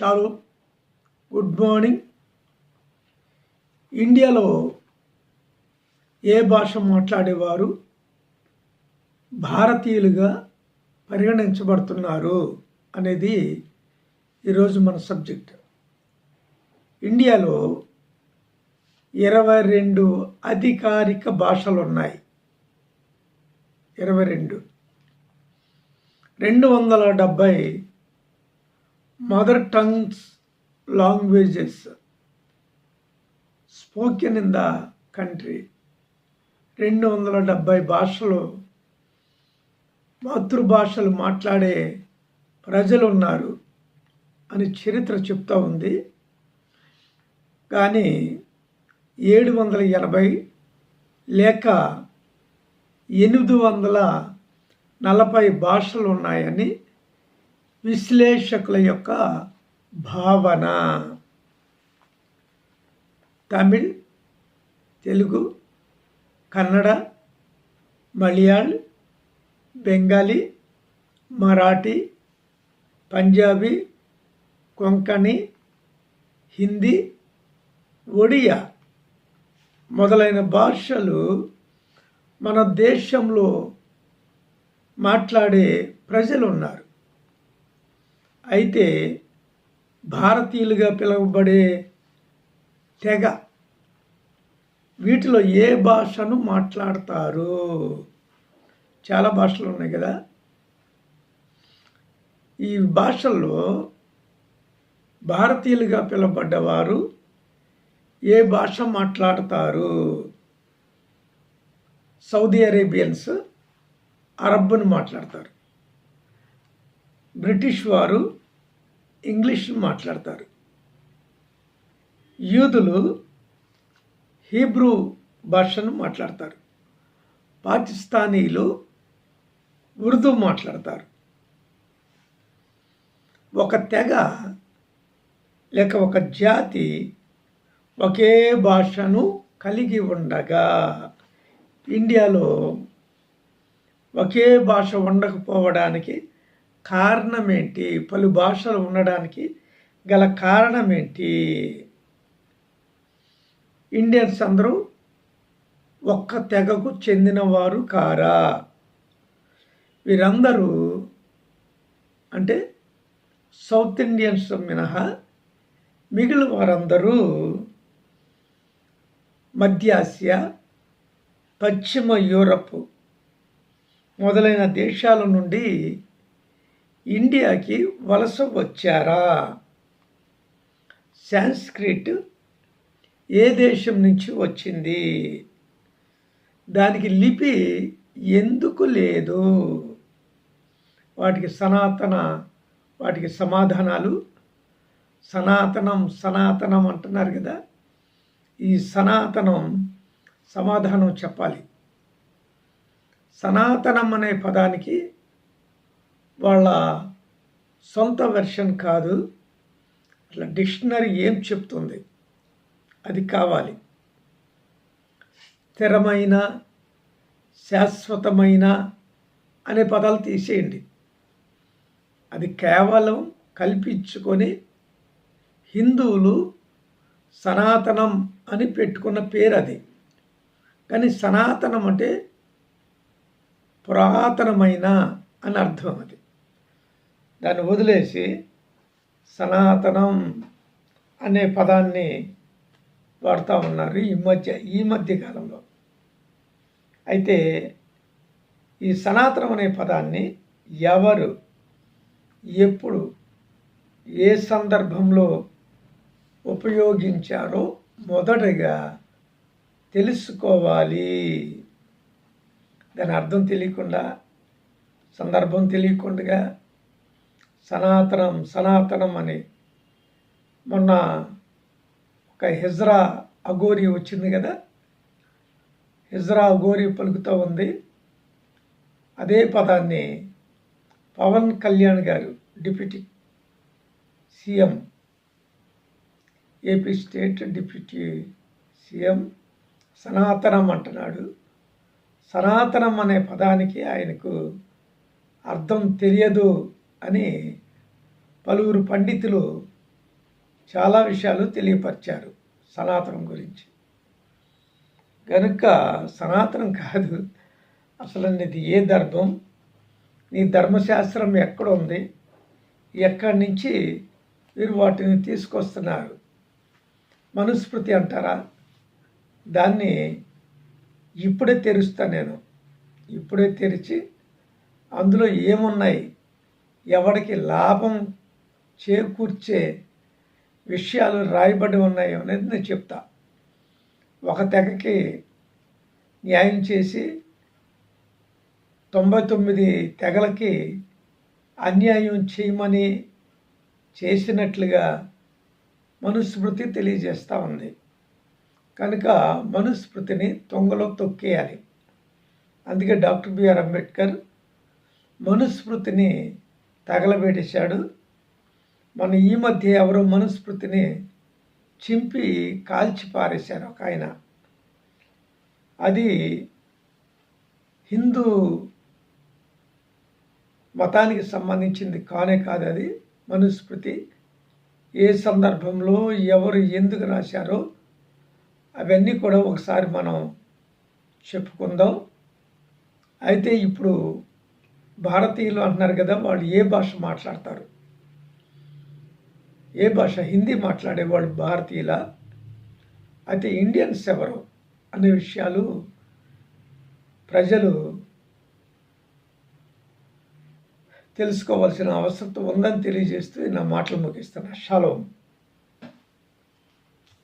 Shallow good morning. ఇండియాలో ఏ భాష మాట్లాడేవారు? భారతీయులుగా పరిగణించబడుతున్నారు అనేది ఈరోజు మన సబ్జెక్ట్. ఇండియాలో ఇరవై రెండు అధికారిక భాషలు ఉన్నాయి ఇరవై రెండు. రెండు వందల డెబ్భై mother tongues languages spoken in the country రెండు వందల డెబ్భై భాషలు మాతృభాషలు మాట్లాడే ప్రజలు ఉన్నారు అని చరిత్ర చెప్తూ ఉంది. కానీ ఏడు వందల ఎనభై లేక ఎనిమిది వందల నలభై భాషలు ఉన్నాయని విశ్లేషకుల యొక్క భావన. తమిళ్ తెలుగు కన్నడ మలయాళ్ బెంగాలీ మరాఠీ పంజాబీ కొంకణి హిందీ ఒడియా మొదలైన భాషలు మన దేశంలో మాట్లాడే ప్రజలు ఉన్నారు అయితే భారతీయులుగా పిలువబడే తెగ వీటిలో ఏ భాషను మాట్లాడతారు? చాలా భాషలు ఉన్నాయి కదా. ఈ భాషల్లో భారతీయులుగా పిలువబడ్డవారు ఏ భాష మాట్లాడతారు? సౌదీ అరేబియన్స్ అరబ్బును మాట్లాడతారు. బ్రిటిష్ వారు ఇంగ్లీష్ మాట్లాడతారు. యూదులు హీబ్రూ భాషను మాట్లాడతారు. పాకిస్తానీలు ఉర్దూ మాట్లాడతారు. ఒక తెగ లేక ఒక జాతి ఒకే భాషను కలిగి ఉండగా ఇండియాలో ఒకే భాష ఉండకపోవడానికి కారణం ఏంటి పలు భాషలు ఉండడానికి గల కారణం ఏంటి ఇండియన్స్ అందరూ ఒక్క తెగకు చెందినవారు కారా? వీరందరూ అంటే సౌత్ ఇండియన్స్ మినహా మిగిలిన వారందరూ మధ్య ఆసియా పశ్చిమ యూరప్ మొదలైన దేశాల నుండి ఇండియాకి వలస వచ్చారా? సాంస్క్రిట్ ఏ దేశం నుంచి వచ్చింది? దానికి లిపి ఎందుకు లేదు? వాటికి సనాతన వాటికి సమాధానాలు. సనాతనం సనాతనం అంటున్నారు కదా. ఈ సనాతనం సమాధానం చెప్పాలి. సనాతనం అనే పదానికి వాళ్ళ సొంత వెర్షన్ కాదు. అట్లా డిక్షనరీ ఏం చెప్తుంది? అది కావాలి. స్థిరమైన శాశ్వతమైన అనే పదాలు తీసేయండి. అది కేవలం కల్పించుకొని హిందువులు సనాతనం అని పెట్టుకున్న పేరు అది కానీ సనాతనం అంటే పురాతనమైన అని అర్థం అది. దాన్ని వదిలేసి సనాతనం అనే పదాన్ని వాడుతూ ఉన్నారు ఈ మధ్య ఈ మధ్య కాలంలో. అయితే ఈ సనాతనం అనే పదాన్ని ఎవరు ఎప్పుడు ఏ సందర్భంలో ఉపయోగించారో మొదటగా తెలుసుకోవాలి. దాని అర్థం తెలియకుండా సందర్భం తెలియకుండా సనాతనం సనాతనం అని. మొన్న ఒక హిజ్రా అఘోరి వచ్చింది కదా? హిజ్రా అఘోరి పలుకుతూ ఉంది. అదే పదాన్ని పవన్ కళ్యాణ్ గారు deputy CM AP state deputy CM సనాతనం అంటున్నాడు. సనాతనం అనే పదానికి ఆయనకు అర్థం తెలియదు. అని పలువురు పండితులు చాలా విషయాలు తెలియపరిచారు సనాతనం గురించి. కనుక సనాతనం కాదు అసలు నీది ఏ ధర్మం? నీ ధర్మశాస్త్రం ఎక్కడ ఉంది? ఎక్కడి నుంచి మీరు వాటిని తీసుకొస్తున్నారు? మనుస్మృతి అంటారా? దాన్ని ఇప్పుడే తెరుస్తా నేను. ఇప్పుడే తెరిచి అందులో ఏమున్నాయి? ఎవరికి లాభం చేకూర్చే విషయాలు రాయబడి ఉన్నాయో అనేది నేను చెప్తా. ఒక తెగకి న్యాయం చేసి తొంభై తొమ్మిది తెగలకి అన్యాయం చేయమని చేసినట్లుగా మనుస్మృతి తెలియజేస్తూ ఉంది. కనుక మనుస్మృతిని తొంగలో తొక్కేయాలి. అందుకే డాక్టర్ బిఆర్ అంబేద్కర్ మనుస్మృతిని తగలబెట్టేశాడు. మన ఈ మధ్య ఎవరో మనుస్మృతిని చింపి కాల్చి పారేశారు ఒక ఆయన. అది హిందూ మతానికి సంబంధించింది కానే కాదు అది మనుస్మృతి ఏ సందర్భంలో ఎవరు ఎందుకు రాశారో అవన్నీ కూడా ఒకసారి మనం చెప్పుకుందాం. అయితే ఇప్పుడు భారతీయులు అంటున్నారు కదా వాళ్ళు ఏ భాష మాట్లాడతారు? ఏ భాష? హిందీ మాట్లాడే వాళ్ళు భారతీయుల? అయితే ఇండియన్స్ ఎవరు అనే విషయాలు ప్రజలు తెలుసుకోవాల్సిన అవసరం ఉందని తెలియజేస్తూ నా మాటలు ముగిస్తున్నా. షాలోమ్.